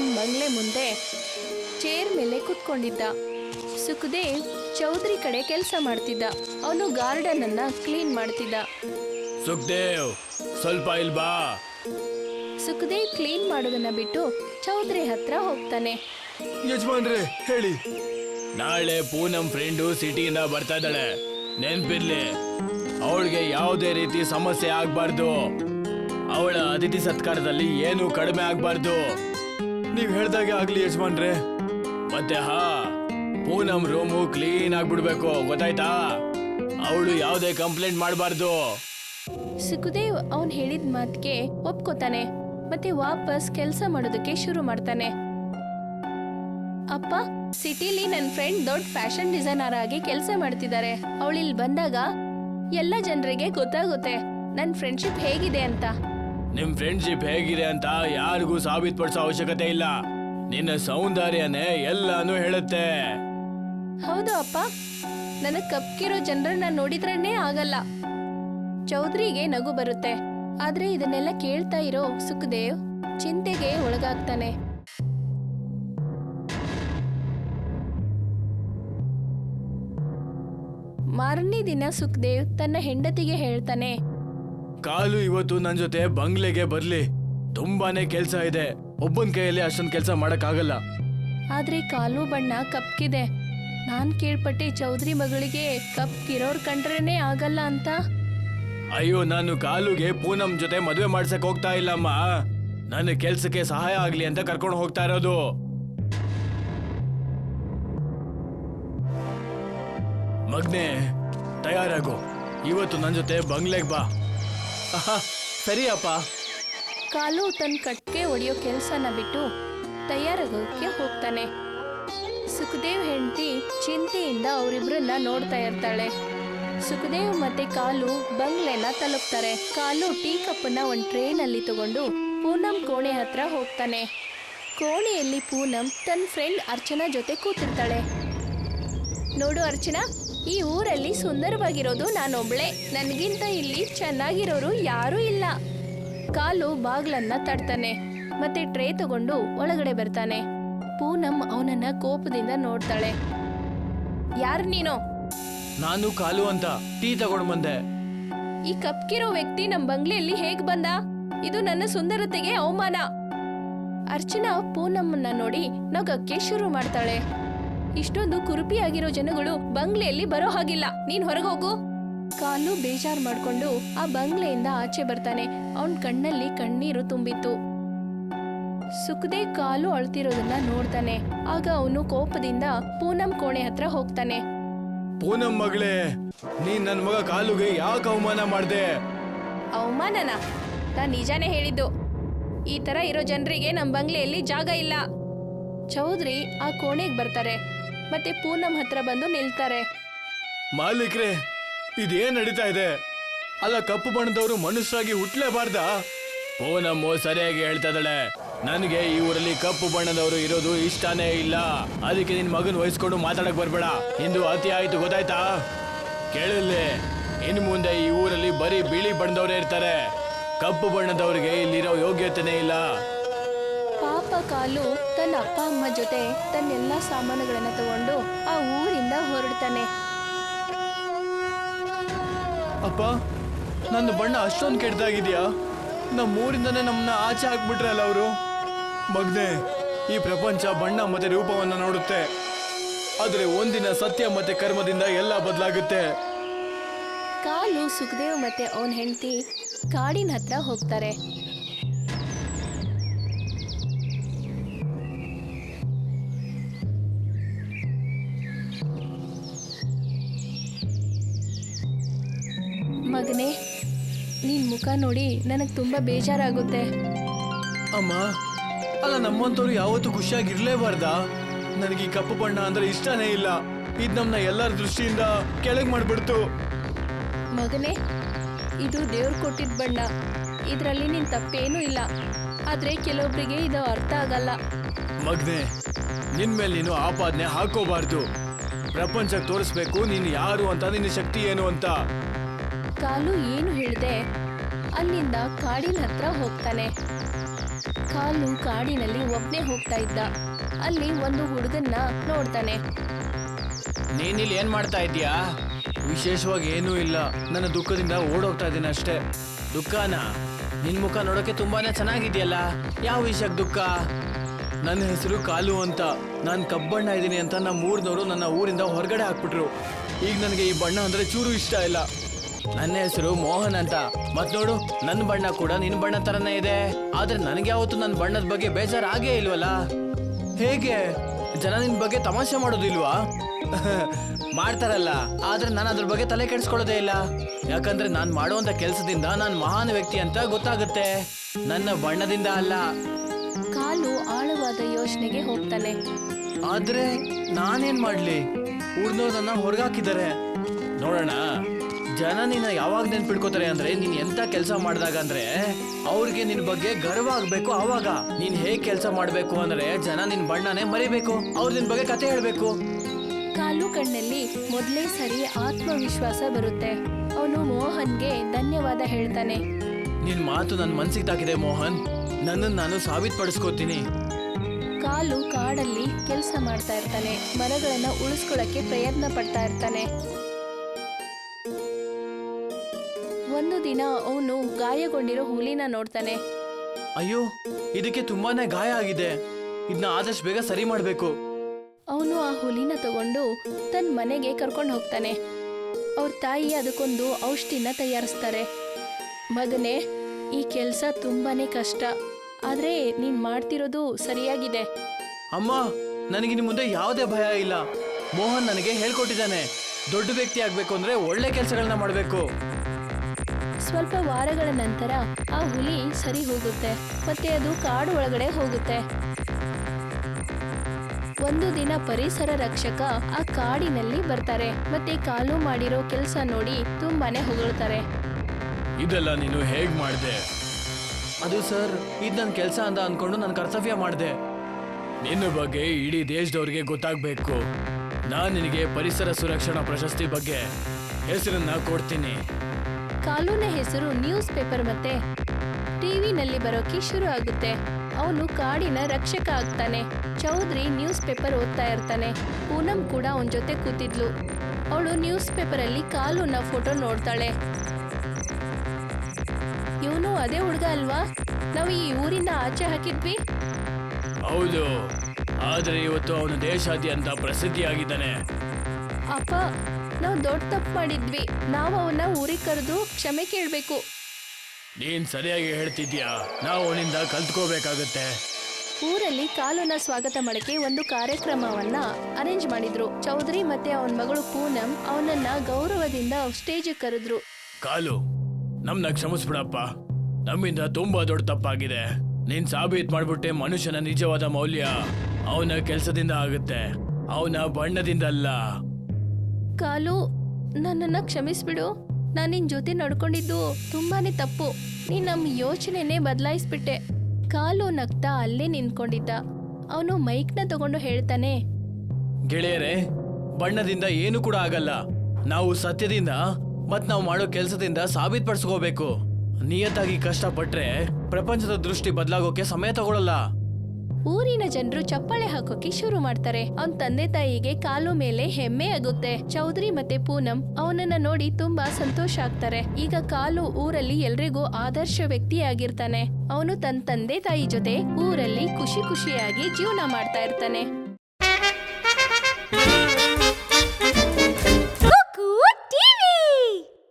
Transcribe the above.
ತನ್ನ ಬಂಗ್ಲೆ ಮುಂದೆ ಚೇರ್ ಮೇಲೆ ಕುತ್ಕೊಂಡಿದ್ದ. ಸುಖದೇವ್ ಚೌಧರಿ ಕಡೆ ಕೆಲಸ ಮಾಡ್ತಿದ್ದ. ಅವನು ಗಾರ್ಡನ್ ಅನ್ನ ಕ್ಲೀನ್ ಮಾಡ್ತಿದ್ದ. ಸುಖದೇವ್ ಸ್ವಲ್ಪ ಇಲ್ ಬಾ. ಸುಖದೇವ್ ಕ್ಲೀನ್ ಮಾಡೋದನ್ನ ಬಿಟ್ಟು ಚೌಧರಿ ಹತ್ರ ಹೋಗ್ತಾನೆ. ಯಜಮಾನ್ರೆ ಹೇಳಿ. ನಾಳೆ ಪೂನಂ ಫ್ರೆಂಡು ಸಿಟಿಯಿಂದ ಬರ್ತಾ ಇದ್ದಾಳೆ. ನೆನ್ಪಿರ್ಲಿ ಅವಳಿಗೆ ಯಾವುದೇ ರೀತಿ ಸಮಸ್ಯೆ ಆಗ್ಬಾರ್ದು. ಅವಳ ಅತಿಥಿ ಸತ್ಕಾರದಲ್ಲಿ ಏನು ಕಡಿಮೆ ಆಗ್ಬಾರ್ದು. ನೀವ್ ಹೇಳ್ದಾಗೆ ಆಗ್ಲಿ ಯಜಮಾನ್ರೆ. ಮತ್ತೆ ಹಾ ಪೂನಂ ರೂಮು ಕ್ಲೀನ್ ಆಗ್ಬಿಡ್ಬೇಕು ಗೊತ್ತಾಯ್ತಾ? ಅವಳು ಯಾವುದೇ ಕಂಪ್ಲೇಂಟ್ ಮಾಡಬಾರ್ದು. ಸುಖದೇವ್ ಅವನ್ ಹೇಳಿದ ಮಾತಿಗೆ ಒಪ್ಕೋತಾನೆ ಮತ್ತೆ ವಾಪಸ್ ಕೆಲಸ ಮಾಡೋದಕ್ಕೆ ಶುರು ಮಾಡ್ತಾನೆ. ಅಪ್ಪ ಸಿಟಿಲಿ ನನ್ನ ಫ್ರೆಂಡ್ ದೊಡ್ಡ ಫ್ಯಾಷನ್ ಡಿಸೈನರ್ ಆಗಿ ಕೆಲಸ ಮಾಡ್ತಿದ್ದಾರೆ ಅವಳಿಲ್ಲಿ ಬಂದಾಗ ಎಲ್ಲ ಜನರಿಗೆ ಗೊತ್ತಾಗುತ್ತೆ ನನ್ನ ಫ್ರೆಂಡ್ಶಿಪ್ ಹೇಗಿದೆ ಅಂತ. ನಿಮ್ ಫ್ರೆಂಡ್ಶಿಪ್ ಹೇಗಿದೆ ಅಂತ ಯಾರಿಗೂ ಸಾಬೀತುಪಡಿಸೋ ಅವಶ್ಯಕತೆ ಇಲ್ಲ. ನಿನ್ನ ಸೌಂದರ್ಯನೇ ಎಲ್ಲಾನು ಹೇಳುತ್ತೆ. ಹೌದು ಅಪ್ಪ. ನನಗ್ ಕಪ್ಕಿರೋ ಜನರನ್ನ ನೋಡಿದ್ರನ್ನೇ ಆಗಲ್ಲ. ಚೌಧರಿಗೆ ನಗು ಬರುತ್ತೆ. ಆದ್ರೆ ಇದನ್ನೆಲ್ಲ ಕೇಳ್ತಾ ಇರೋ ಸುಖದೇವ್ ಚಿಂತೆಗೆ ಒಳಗಾಗ್ತಾನೆ. ಮಾರನೇ ದಿನ ಸುಖದೇವ್ ತನ್ನ ಹೆಂಡತಿಗೆ ಹೇಳ್ತಾನೆ ಕಾಲು ಇವತ್ತು ನನ್ ಜೊತೆ ಬಂಗ್ಲೆಗೆ ಬರ್ಲಿ. ತುಂಬಾನೇ ಕೆಲ್ಸ ಇದೆ. ಒಬ್ಬನ ಕೈಯಲ್ಲಿ ಅಷ್ಟೊಂದು ಕೆಲಸ ಮಾಡಕ್ಕಾಗಲ್ಲ. ಆದ್ರೆ ಕಾಲು ಬಣ್ಣ ಕಪ್ಕಿದೆ. ನಾನ್ ಕೇಳ್ಪಟ್ಟೆ ಚೌಧರಿ ಮಗಳಿಗೆ ಕಪ್ಕಿರೋರ್ ಕಂಡ್ರೇನೆ ಆಗಲ್ಲ ಅಂತ. ಅಯ್ಯೋ ನಾನು ಕಾಲುಗೆ ಪೂನಮ್ ಜೊತೆ ಮದುವೆ ಮಾಡ್ಸಕ್ ಹೋಗ್ತಾ ಇಲ್ಲಮ್ಮ. ನನ್ನ ಕೆಲ್ಸಕ್ಕೆ ಸಹಾಯ ಆಗ್ಲಿ ಅಂತ ಕರ್ಕೊಂಡು ಹೋಗ್ತಾ ಇರೋದು. ಮಗ್ನೆ ತಯಾರಾಗು. ಇವತ್ತು ನನ್ ಜೊತೆ ಬಂಗ್ಲೆಗ್ ಬಾ. ಆಹಾ, ಸರಿ ಅಪ್ಪ ಕಾಲು ತನ್ನ ಕಟ್ಗೆ ಒಡೆಯೋ ಕೆಲಸನ ಬಿಟ್ಟು ತಯಾರಾಗೋಕೆ ಹೋಗ್ತಾನೆ. ಸುಖದೇವ್ ಹೆಂಡತಿ ಚಿಂತೆಯಿಂದ ಅವರಿಬ್ಬರನ್ನ ನೋಡ್ತಾ ಇರ್ತಾಳೆ. ಸುಖದೇವ್ ಮತ್ತೆ ಕಾಲು ಬಂಗ್ಲೆನ ತಲುಪ್ತಾರೆ. ಕಾಲು ಟೀ ಕಪ್ಪನ್ನ ಒಂದ್ ಟ್ರೇನಲ್ಲಿ ತಗೊಂಡು ಪೂನಂ ಕೋಣೆ ಹತ್ರ ಹೋಗ್ತಾನೆ. ಕೋಣೆಯಲ್ಲಿ ಪೂನಂ ತನ್ನ ಫ್ರೆಂಡ್ ಅರ್ಚನಾ ಜೊತೆ ಕೂತಿರ್ತಾಳೆ. ನೋಡು ಅರ್ಚನಾ ಈ ಊರಲ್ಲಿ ಸುಂದರವಾಗಿರೋದು ನಾನೊಬ್ಳೆ. ನನಗಿಂತ ಇಲ್ಲಿ ಚೆನ್ನಾಗಿರೋರು ಯಾರೂ ಇಲ್ಲ. ಕಾಲು ಬಾಗ್ಲನ್ನ ತಡ್ತಾನೆ. ಮತ್ತೆ ಟ್ರೇ ತಗೊಂಡು ಒಳಗಡೆ ಬರ್ತಾನೆ. ಪೂನಂ ಅವನನ್ನ ಕೋಪದಿಂದ ನೋಡ್ತಾಳೆ. ಯಾರು ನೀನು? ನಾನು ಕಾಲು ಅಂತ ಟೀ ತಗೊಂಡ್ ಬಂದೆ. ಈ ಕಪ್ಕಿರೋ ವ್ಯಕ್ತಿ ನಮ್ ಬಂಗ್ಲೆಯಲ್ಲಿ ಹೇಗ್ ಬಂದ? ಇದು ನನ್ನ ಸುಂದರತೆಗೆ ಅವಮಾನ. ಅರ್ಚನಾ ಪೂನಮ್ಮನ್ನ ನೋಡಿ ನಗಕ್ಕೆ ಶುರು ಮಾಡ್ತಾಳೆ. ಇಷ್ಟೊಂದು ಕುರುಪಿಯಾಗಿರೋ ಜನಗಳು ಬಂಗ್ಲೆಯಲ್ಲಿ ಬರೋ ಹಾಗಿಲ್ಲ. ನೀನ್ ಹೊರಗೋಗು ಕಾಲು ಬೇಜಾರ್ ಮಾಡ್ಕೊಂಡು ಆ ಬಂಗ್ಲೆಯಿಂದ ಆಚೆ ಬರ್ತಾನೆ. ಅವನ್ ಕಣ್ಣಲ್ಲಿ ಕಣ್ಣೀರು ತುಂಬಿತ್ತು. ಸುಖದೇ ಕಾಲು ಅಳ್ತಿರೋದನ್ನ ನೋಡ್ತಾನೆ. ಆಗ ಅವನು ಕೋಪದಿಂದ ಪೂನಂ ಕೋಣೆ ಹತ್ರ ಹೋಗ್ತಾನೆ. ಪೂನಂ ಮಗಳೇ ನೀನ್ ನನ್ ಮಗ ಕಾಲುಗೆ ಯಾಕೆ ಅವಮಾನ ಮಾಡ್ದೆ? ಅವಮಾನನ? ನಾನ್ ನಿಜಾನೇ ಹೇಳಿದ್ದು. ಈ ತರ ಇರೋ ಜನರಿಗೆ ನಮ್ ಬಂಗ್ಲೆಯಲ್ಲಿ ಜಾಗ ಇಲ್ಲ. ಚೌಧರಿ ಆ ಕೋಣೆಗೆ ಬರ್ತಾರೆ. ಮತ್ತೆ ಪೂನಮ್ ಹತ್ರ ಬಂದು ನಿಲ್ತಾರೆ. ಮಾಲೀಕ್ರೆ ಇದೇನ್ ನಡೀತಾ ಇದೆ? ಅಲ್ಲ ಕಪ್ಪು ಬಣ್ಣದವರು ಮನುಷ್ಯರಾಗಿ ಹುಟ್ಲೇಬಾರ್ದ? ಪೂನಮ್ಮು ಸರಿಯಾಗಿ ಹೇಳ್ತಾ ಇದ್ದಾಳೆ. ನನಗೆ ಈ ಊರಲ್ಲಿ ಕಪ್ಪು ಬಣ್ಣದವರು ಇರೋದು ಇಷ್ಟನೇ ಇಲ್ಲ. ಅದಕ್ಕೆ ನಿನ್ ಮಗನ್ ವಹಿಸ್ಕೊಂಡು ಮಾತಾಡಕ್ ಬರ್ಬೇಡ. ಇಂದು ಅತಿ ಆಯ್ತು ಗೊತ್ತಾಯ್ತಾ? ಕೇಳಲ್ಲೇ. ಇನ್ ಮುಂದೆ ಈ ಊರಲ್ಲಿ ಬರೀ ಬಿಳಿ ಬಣ್ಣದವರೇ ಇರ್ತಾರೆ. ಕಪ್ಪು ಬಣ್ಣದವರಿಗೆ ಇಲ್ಲಿರೋ ಯೋಗ್ಯತೆನೇ ಇಲ್ಲ. ಪಾಪ ಕಾಲು ತನ್ನ ಅಪ್ಪ ಅಮ್ಮ ಜೊತೆ ತನ್ನೆಲ್ಲ ಸಾಮಾನುಗಳನ್ನ ತಗೊಂಡು ಆ ಊರಿಂದ ಹೊರಡ್ತಾನೆ. ಅಪ್ಪ ನನ್ನ ಬಣ್ಣ ಅಷ್ಟೊಂದು ಕೆಟ್ಟದಾಗಿದ್ಯಾ? ನಮ್ಮ ಊರಿಂದನೇ ನಮ್ಮನ್ನ ಆಚೆ ಹಾಕ್ಬಿಟ್ರಲ್ಲ ಅವರು? ಮಗ್ನೆ ಈ ಪ್ರಪಂಚ ಬಣ್ಣ ಮತ್ತೆ ರೂಪವನ್ನ ನೋಡುತ್ತೆ. ಆದ್ರೆ ಒಂದಿನ ಸತ್ಯ ಮತ್ತೆ ಕರ್ಮದಿಂದ ಎಲ್ಲ ಬದಲಾಗುತ್ತೆ. ಕಾಲು ಸುಖದೇವ್ ಮತ್ತೆ ಅವನ ಹೆಂಡತಿ ಕಾಡಿನ ಹತ್ರ ಹೋಗ್ತಾರೆ. ಮಗನೇ ನಿನ್ ಮುಖ ನೋಡಿ ನನಗ್ ತುಂಬಾ ಬೇಜಾರಾಗುತ್ತೆ. ಅಮ್ಮ ಅಲ್ಲ ನಮ್ಮಂತವ್ರು ಯಾವತ್ತೂ ಖುಷಿಯಾಗಿರ್ಲೇಬಾರ್ದ? ನನಗೆ ಈ ಕಪ್ಪು ಬಣ್ಣ ಅಂದ್ರೆ ಇಷ್ಟನೇ ಇಲ್ಲ. ಇದ್ ನಮ್ನ ಎಲ್ಲರ ದೃಷ್ಟಿಯಿಂದ ಕೆಳಗ್ ಮಾಡ್ಬಿಡ್ತು. ಮಗನೇ ಇದು ದೇವ್ರು ಕೊಟ್ಟಿದ್ ಬಣ್ಣ. ಇದರಲ್ಲಿ ನಿನ್ ತಪ್ಪೇನೂ ಇಲ್ಲ. ಆದ್ರೆ ಕೆಲವೊಬ್ಬರಿಗೆ ಇದು ಅರ್ಥ ಆಗಲ್ಲ. ಮಗ್ನೆ ನಿನ್ ಮೇಲೆ ನೀನು ಆಪಾದನೆ ಹಾಕೋಬಾರ್ದು. ಪ್ರಪಂಚಕ್ಕೆ ತೋರಿಸ್ಬೇಕು ನೀನು ಯಾರು ಅಂತ ನಿನ್ನ ಶಕ್ತಿ ಏನು ಅಂತ. ಕಾಲು ಏನು ಹೇಳಿದೆ ಅಲ್ಲಿಂದ ಕಾಡಿನ ಹತ್ರ ಹೋಗ್ತಾನೆ. ಕಾಲು ಕಾಡಿನಲ್ಲಿ ಒಬ್ಬನೇ ಹೋಗ್ತಾ ಇದ್ದ. ಅಲ್ಲಿ ಒಂದು ಹುಡುಗನ್ನ ನೋಡ್ತಾನೆ. ನೀನಿಲ್ಲಿ ಏನ್ ಮಾಡ್ತಾ ಇದ್ದೀಯಾ? ವಿಶೇಷವಾಗಿ ಏನೂ ಇಲ್ಲ. ನನ್ನ ದುಃಖದಿಂದ ಓಡೋಗ್ತಾ ಇದ್ದೀನಿ ಅಷ್ಟೇ. ದುಃಖನ? ನಿನ್ ಮುಖ ನೋಡೋಕೆ ತುಂಬಾನೇ ಚೆನ್ನಾಗಿದೆಯಲ್ಲ? ಯಾವ ವಿಷಯಕ್ಕೆ ದುಃಖ? ನನ್ನ ಹೆಸರು ಕಾಲು ಅಂತ. ನಾನು ಕಬ್ಬಣ್ಣ ಇದ್ದೀನಿ ಅಂತ ನಮ್ಮ ಊರಿನವರು ನನ್ನ ಊರಿಂದ ಹೊರಗಡೆ ಹಾಕ್ಬಿಟ್ರು. ಈಗ ನನಗೆ ಈ ಬಣ್ಣ ಅಂದ್ರೆ ಚೂರು ಇಷ್ಟ ಇಲ್ಲ. ನನ್ನ ಹೆಸರು ಮೋಹನ್ ಅಂತ. ಮತ್ ನೋಡು ನನ್ನ ಬಣ್ಣ ಕೂಡ ನಿನ್ ಬಣ್ಣ ತರನೇ ಇದೆ. ಆದ್ರೆ ನನಗೆ ಯಾವತ್ತು ನನ್ನ ಬಣ್ಣದ ಬಗ್ಗೆ ಬೇಜಾರ್ ಆಗೇ ಇಲ್ವಲ್ಲ? ಹೇಗೆ? ಜನ ನಿನ್ ಬಗ್ಗೆ ತಮಾಷೆ ಮಾಡೋದಿಲ್ವಾ ಮಾಡ್ತಾರಲ್ಲ ಆದ್ರೆ ನಾನು ಅದ್ರ ಬಗ್ಗೆ ತಲೆ ಕೆಡಿಸ್ಕೊಳ್ಳೋದೇ ಇಲ್ಲ. ಯಾಕಂದ್ರೆ ನಾನು ಮಾಡುವಂತ ಕೆಲಸದಿಂದ ನಾನು ಮಹಾನ್ ವ್ಯಕ್ತಿ ಅಂತ ಗೊತ್ತಾಗುತ್ತೆ. ನನ್ನ ಬಣ್ಣದಿಂದ ಅಲ್ಲ. ಕಾಲು ಆಳವಾದ ಯೋಚನೆಗೆ ಹೋಗ್ತಾನೆ. ಆದ್ರೆ ನಾನೇನ್ ಮಾಡ್ಲಿ? ಊರ್ನೋದನ್ನ ಹೊರಗಾಕಿದ್ದಾರೆ. ನೋಡೋಣ. ಜನ ನಿನ್ನ ಯಾವಾಗ ನೆನ್ಪಿಡ್ಕೋತಾರೆ ಅಂದ್ರೆ ನೀನ್ ಎಂತ ಕೆಲಸ ಮಾಡಿದಾಗ ಅಂದ್ರೆ ಅವ್ರಿಗೆ ನಿನ್ ಬಗ್ಗೆ ಗರ್ವ ಆಗ್ಬೇಕು ಅವಾಗ ನೀನ್ ಹೇಗ್ ಕೆಲಸ ಮಾಡ್ಬೇಕು ಅಂದ್ರೆ ಜನ ನಿನ್ ಬಣ್ಣನೇ ಮರಿಬೇಕು. ಅವ್ರು ನಿನ್ ಬಗ್ಗೆ ಕತೆ ಹೇಳ್ಬೇಕು. ಕಾಲು ಕಣ್ಣಲ್ಲಿ ಮೊದಲೇ ಸರಿ ಆತ್ಮವಿಶ್ವಾಸ ಬರುತ್ತೆ. ಅವನು ಮೋಹನ್ಗೆ ಧನ್ಯವಾದ ಹೇಳ್ತಾನೆ. ನಿನ್ ಮಾತು ನನ್ನ ಮನ್ಸಿಗೆ ತಾಕಿದೆ ಮೋಹನ್. ನನ್ನನ್ನು ನಾನು ಸಾಬೀತ್ಪಡಿಸ್ಕೋತೀನಿ. ಕಾಲು ಕಾಡಲ್ಲಿ ಕೆಲಸ ಮಾಡ್ತಾ ಇರ್ತಾನೆ. ಮರಗಳನ್ನ ಉಳಿಸ್ಕೊಳ್ಳಕ್ಕೆ ಪ್ರಯತ್ನ ಪಡ್ತಾ ಇರ್ತಾನೆ. ಒಂದು ದಿನ ಅವನು ಗಾಯಗೊಂಡಿರೋ ಹುಲಿನ ನೋಡ್ತಾನೆ. ಅಯ್ಯೋ ಇದಕ್ಕೆ ತುಂಬಾನೇ ಗಾಯ ಆಗಿದೆ. ಇದನ್ನ ಆದಷ್ಟು ಬೇಗ ಸರಿ ಮಾಡಬೇಕು. ಅವನು ಆ ಹುಲಿನ ತಗೊಂಡು ತನ್ನ ಮನೆಗೆ ಕರ್ಕೊಂಡು ಹೋಗ್ತಾನೆ. ಅವ್ರ ತಾಯಿ ಅದಕ್ಕೊಂದು ಔಷಧಿನ ತಯಾರಿಸ್ತಾರೆ. ಮಗನೇ ಈ ಕೆಲಸ ತುಂಬಾನೇ ಕಷ್ಟ. ಆದ್ರೆ ನೀನ್ ಮಾಡ್ತಿರೋದು ಸರಿಯಾಗಿದೆ. ಅಮ್ಮ ನನಗೆ ನಿಮ್ಮ ಮುಂದೆ ಯಾವುದೇ ಭಯ ಇಲ್ಲ. ಮೋಹನ್ ನನಗೆ ಹೇಳ್ಕೊಟ್ಟಿದ್ದಾನೆ. ದೊಡ್ಡ ವ್ಯಕ್ತಿ ಆಗ್ಬೇಕು ಅಂದ್ರೆ ಒಳ್ಳೆ ಕೆಲಸಗಳನ್ನ ಮಾಡಬೇಕು. ಸ್ವಲ್ಪ ವಾರಗಳ ನಂತರ ಆ ಹುಲಿ ಸರಿ ಹೋಗುತ್ತೆ ಮತ್ತೆ ಅದು ಕಾಡು ಒಳಗಡೆ ಹೋಗುತ್ತೆ. ಒಂದು ದಿನ ಪರಿಸರ ರಕ್ಷಕ ಆ ಕಾಡಿನಲ್ಲಿ ಬರ್ತಾರೆ ಮತ್ತೆ ಕಾಲು ಮಾಡಿರೋ ಕೆಲಸ ನೋಡಿ ತುಂಬಾನೇ ಹೊಗಳ್ತಾರೆ. ಇದೆಲ್ಲ ನೀನು ಹೇಗ್ ಮಾಡಿದೆ? ಅದು ಸರ್ ಇದು ನನ್ನ ಕೆಲಸ ಅಂತ ಅನ್ಕೊಂಡು ನಾನು ಕರ್ತವ್ಯ ಮಾಡಿದೆ. ನಿನ್ನ ಬಗ್ಗೆ ಇಡೀ ದೇಶದವ್ರಿಗೆ ಗೊತ್ತಾಗ್ಬೇಕು. ನಾನು ನಿನಗೆ ಪರಿಸರ ಸುರಕ್ಷಣಾ ಪ್ರಶಸ್ತಿ ಬಗ್ಗೆ ಹೆಸರನ್ನ ಕೊಡ್ತೀನಿ. ಕಾಲುನ ಹೆಸರು ನ್ಯೂಸ್ ಪೇಪರ್ ಮತ್ತೆ ಟಿವಿನಲ್ಲಿ ಬರೋಕೆ ಶುರು ಆಗುತ್ತೆ. ಅವನು ಕಾಡಿನ ರಕ್ಷಕ ಆಗ್ತಾನೆ. ಚೌಧರಿ ನ್ಯೂಸ್ ಪೇಪರ್ ಓದ್ತಾ ಇರ್ತಾನೆ. ಪೂನಂ ಕೂಡ ಅವನ ಜೊತೆ ಕೂತಿದ್ಲು. ಅವಳು ನ್ಯೂಸ್ ಪೇಪರಲ್ಲಿ ಕಾಲೂನ ಫೋಟೋ ನೋಡ್ತಾಳೆ. ಇವನು ಅದೇ ಹುಡುಗ ಅಲ್ವಾ? ನಾವು ಈ ಊರಿಂದ ಆಚೆ ಹಾಕಿದ್ವಿ? ಹೌದು. ಆದ್ರೆ ಇವತ್ತು ಅವನು ದೇಶಾದ್ಯಂತ ಪ್ರಸಿದ್ಧಿಯಾಗಿದ್ದಾನೆ. ಅಪ್ಪ ನಾವು ದೊಡ್ಡ ತಪ್ಪು ಮಾಡಿದ್ವಿ. ನಾವು ಅವನ್ನ ಊರಿಗೆ ಕರೆದು ಕ್ಷಮೆ ಕೇಳಬೇಕು. ನೀನ್ ಸರಿಯಾಗಿ ಹೇಳ್ತಿದ್ಯಾ? ನಾವು ಅವನಿಂದ ಕಲ್ತ್ಕೋಬೇಕಾಗತ್ತೆ. ಊರಲ್ಲಿ ಕಾಲುನ ಸ್ವಾಗತ ಮಾಡಕ್ಕೆ ಒಂದು ಕಾರ್ಯಕ್ರಮವನ್ನ ಅರೇಂಜ್ ಮಾಡಿದ್ರು. ಚೌಧರಿ ಮತ್ತೆ ಅವನ ಮಗಳು ಪೂನಂ ಅವನನ್ನ ಗೌರವದಿಂದ ಸ್ಟೇಜ್ ಕರೆದ್ರು. ಕಾಲು ನಮ್ನ ಕ್ಷಮಿಸ್ಬಿಡಪ್ಪ. ನಮ್ಮಿಂದ ತುಂಬಾ ದೊಡ್ಡ ತಪ್ಪಾಗಿದೆ. ನೀನ್ ಸಾಬೀತ್ ಮಾಡ್ಬಿಟ್ಟೆ ಮನುಷ್ಯನ ನಿಜವಾದ ಮೌಲ್ಯ. ಅವನ ಕೆಲಸದಿಂದ ಆಗುತ್ತೆ. ಅವನ ಬಣ್ಣದಿಂದ ಅಲ್ಲ ಕಾಲು ನನ್ನನ್ನ ಕ್ಷಮಿಸ್ಬಿಡು. ನಾನು ನಿನ್ ಜೊತೆ ನಡ್ಕೊಂಡಿದ್ದು ತುಂಬಾನೇ ತಪ್ಪು. ನೀನ್ ನಮ್ಮ ಯೋಚನೆನೇ ಬದಲಾಯಿಸ್ಬಿಟ್ಟೆ. ಕಾಲು ನಗ್ತಾ ಅಲ್ಲೇ ನಿಂತ್ಕೊಂಡಿದ್ದ. ಅವನು ಮೈಕ್ನ ತಗೊಂಡು ಹೇಳ್ತಾನೆ, ಗೆಳೆಯರೇ, ಬಣ್ಣದಿಂದ ಏನು ಕೂಡ ಆಗಲ್ಲ. ನಾವು ಸತ್ಯದಿಂದ ಮತ್ ನಾವು ಮಾಡೋ ಕೆಲಸದಿಂದ ಸಾಬೀತುಪಡಿಸ್ಕೋಬೇಕು. ನಿಯತ್ತಾಗಿ ಕಷ್ಟಪಟ್ರೆ ಪ್ರಪಂಚದ ದೃಷ್ಟಿ ಬದಲಾಗೋಕೆ ಸಮಯ ತಗೊಳ್ಳಲ್ಲ ಊರಿನ ಜನರು ಚಪ್ಪಾಳೆ ಹಾಕೋಕೆ ಶುರು ಮಾಡ್ತಾರೆ. ಅವನ್ ತಂದೆ ತಾಯಿಗೆ ಕಾಲು ಮೇಲೆ ಹೆಮ್ಮೆ ಆಗುತ್ತೆ ಚೌಧರಿ ಮತ್ತೆ ಪೂನಂ ಅವನನ್ನ ನೋಡಿ ತುಂಬಾ ಸಂತೋಷ ಆಗ್ತಾರೆ. ಈಗ ಕಾಲು ಊರಲ್ಲಿ ಎಲ್ರಿಗೂ ಆದರ್ಶ ವ್ಯಕ್ತಿಯಾಗಿರ್ತಾನೆ. ಅವನು ತನ್ನ ತಂದೆ ತಾಯಿ ಜೊತೆ ಊರಲ್ಲಿ ಖುಷಿ ಖುಷಿಯಾಗಿ ಜೀವನ ಮಾಡ್ತಾ ಇರ್ತಾನೆ.